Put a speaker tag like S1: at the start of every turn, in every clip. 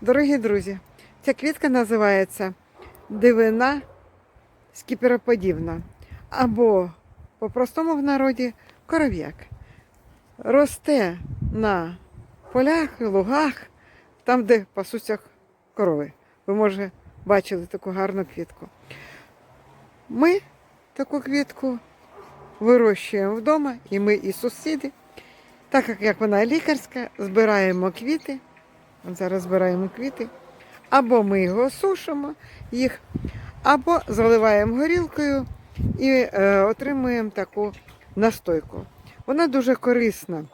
S1: Дорогі друзі, ця квітка називається дивина скіпероподібна або по-простому в народі коров'як. Росте на полях і лугах, там, де пасуться корови. Ви, може, бачили таку гарну квітку. Ми таку квітку вирощуємо вдома, і ми, і сусіди. Так як- вона лікарська, збираємо квіти. Зараз збираємо квіти. Або ми його сушимо, їх, або заливаємо горілкою і е, отримуємо таку настойку. Вона дуже корисна,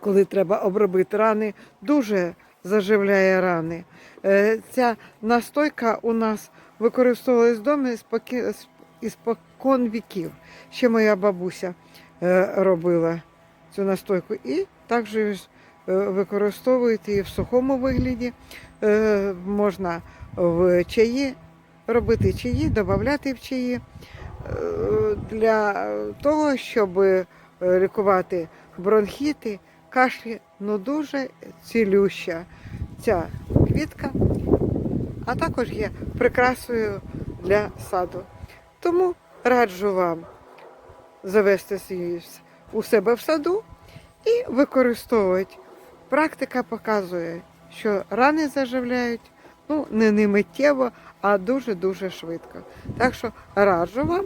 S1: коли треба обробити рани, дуже заживляє рани. Е, ця настойка у нас використовувалась вдома іспокон віків. Ще моя бабуся е, робила цю настойку. І також використовують її в сухому вигляді. Е, Можна в чаї робити чаї, додати в чаї е, для того, щоб е, лікувати бронхіти, кашлі. Ну дуже цілюща ця квітка, а також є прикрасою для саду. Тому раджу вам завести її у себе в саду і використовувати. Практика показує, що рани заживляють ну, не, не миттєво, а дуже-дуже швидко. Так що раджу вам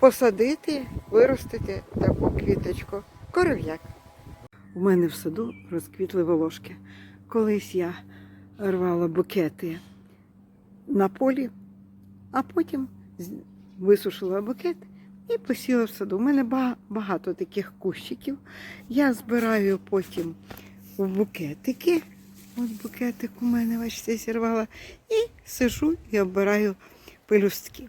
S1: посадити, виростити таку квіточку. Коров'як. У мене в саду розквітли волошки. Колись я рвала букети на полі, а потім висушила букет і посіла в саду. У мене багато таких кущиків. Я збираю потім в букетики. Ось букетик у мене, бачите, зірвала. І сижу і обираю пелюстки.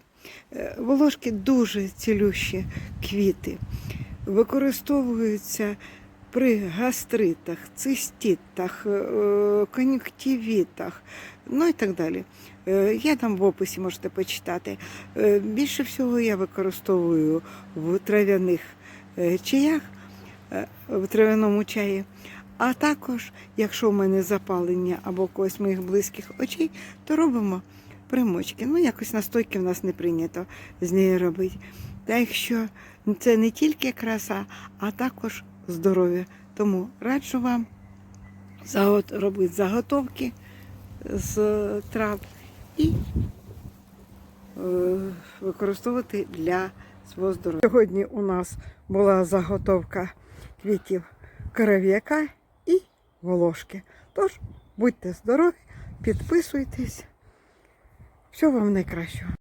S1: Е, Волошки дуже цілющі квіти. Використовуються при гастритах, циститах, е, кон'юктивітах, ну і так далі. Е, Я там в описі можете почитати. Е, Більше всього я використовую в трав'яних чаях, в трав'яному чаї. А також, якщо в мене запалення або когось моїх близьких очей, то робимо примочки. Ну, якось настойки в нас не прийнято з неї робити. Так що це не тільки краса, а також здоров'я. Тому раджу вам робити заготовки з трав і е, використовувати для свого здоров'я. Сьогодні у нас була заготовка квітів коров'яка і волошки. Тож будьте здорові, підписуйтесь. Всього вам найкращого.